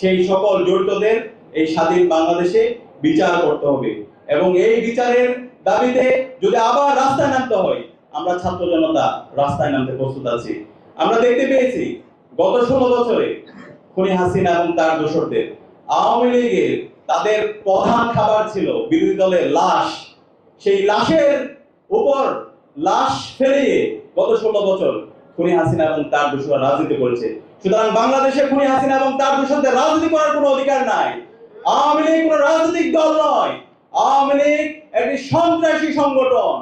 সেই সকল জড়িতদের এই স্বাধীন বাংলাদেশে বিচার করতে হবে। এবং এই বিচারের দাবিতে যদি আবার রাস্তায় নামতে হয়, আমরা ছাত্র জনতা রাস্তায় নামতে প্রস্তুত আছি। আমরা দেখতে পেয়েছি, গত ষোলো বছরে খুনি হাসিনা এবং তার দোসরদের আওয়ামী লীগের তাদের প্রধান খাবার ছিল বিরোধী দলের লাশ। সেই লাশের উপর লাশ ফেলিয়ে গত ষোলো বছর খুনি হাসিনা এবং তার দোষরা রাজনীতি করেছে। সুতরাং বাংলাদেশে খুনি হাসিনা এবং তার দোষদের রাজনীতি করার কোনো অধিকার নাই। আওয়ামী লীগ কোনো রাজনৈতিক দল নয়। আওয়ামী লীগ একটি সন্ত্রাসী সংগঠন।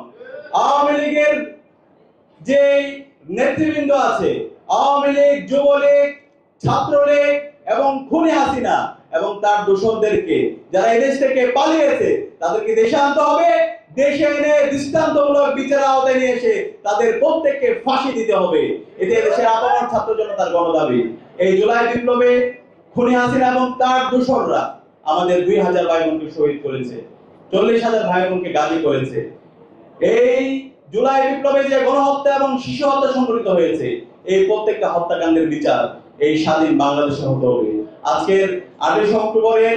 আওয়ামী লীগের যে নেতৃবৃন্দ আছে, আওয়ামী লীগ, যুবলীগ, ছাত্রলীগ এবং খুনি হাসিনা এবং তার দোষরদেরকে যারা এদেশ থেকে পালিয়েছে, তাদেরকে দেশে আনতে হবে। দেশে এনে দৃষ্টান্তমূলক বিচারের আওতায় নিয়ে এসে তাদের প্রত্যেককে ফাঁসি দিতে হবে। এতে দেশের আপামর ছাত্র জনতার গণদাবি। এই জুলাই বিপ্লবে খুনি হাসিনা এবং তার দোসররা আমাদের দুই হাজার ভাই বোনকে শহীদ করেছে, চল্লিশ হাজার ভাই বোনকে গাজী করেছে। এই জুলাই বিপ্লবে যে গণহত্যা এবং শিশু হত্যা সংঘটিত হয়েছে, এই প্রত্যেকটা হত্যাকাণ্ডের বিচার এই স্বাধীন বাংলাদেশে হতে হবে। আজকের আঠাশে অক্টোবরের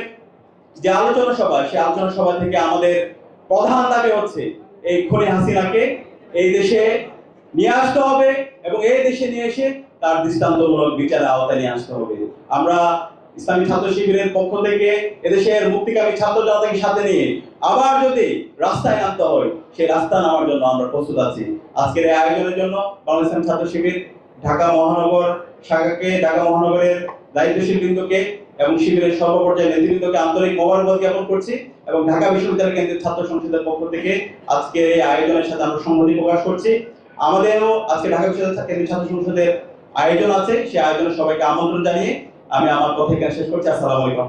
যে আলোচনা সভা, সেই আলোচনা সভা থেকে আমাদের প্রধান দাবি হচ্ছে এই খনি হাসিনাকে এই দেশে নিয়ে আসতে হবে এবং এই দেশে নিয়ে এসে তার দৃষ্টান্তমূলক বিচারের আওতায় নিয়ে আসতে হবে। আমরা ইসলামী ছাত্র শিবিরের পক্ষ থেকে এদেশের মুক্তিকামী ছাত্র জনতাকে সাথে নিয়ে আবার যদি রাস্তায় নামতে হয়, সেই রাস্তা নামার জন্য আমরা প্রস্তুত আছি। আজকের এই আয়োজনের জন্য বাংলাদেশ ছাত্র শিবির ঢাকা মহানগর শাখাকে, ঢাকা মহানগরের দায়িত্বশীল বৃন্দকে এবং শিবিরের সর্বপর্যায়ে নেতৃবৃন্দকে আন্তরিক মোবারকবাদ জ্ঞাপন করছি এবং ঢাকা বিশ্ববিদ্যালয় কেন্দ্রীয় ছাত্র সংসদের পক্ষ থেকে আজকে এই আয়োজনের সাথে আমরা সংহতি প্রকাশ করছি। আমাদেরও আজকে ঢাকা বিশ্ববিদ্যালয় কেন্দ্রীয় ছাত্র সংসদের আয়োজন আছে। সেই আয়োজনে সবাইকে আমন্ত্রণ জানিয়ে আমি আমার কথা শেষ করছি। আসসালামু আলাইকুম।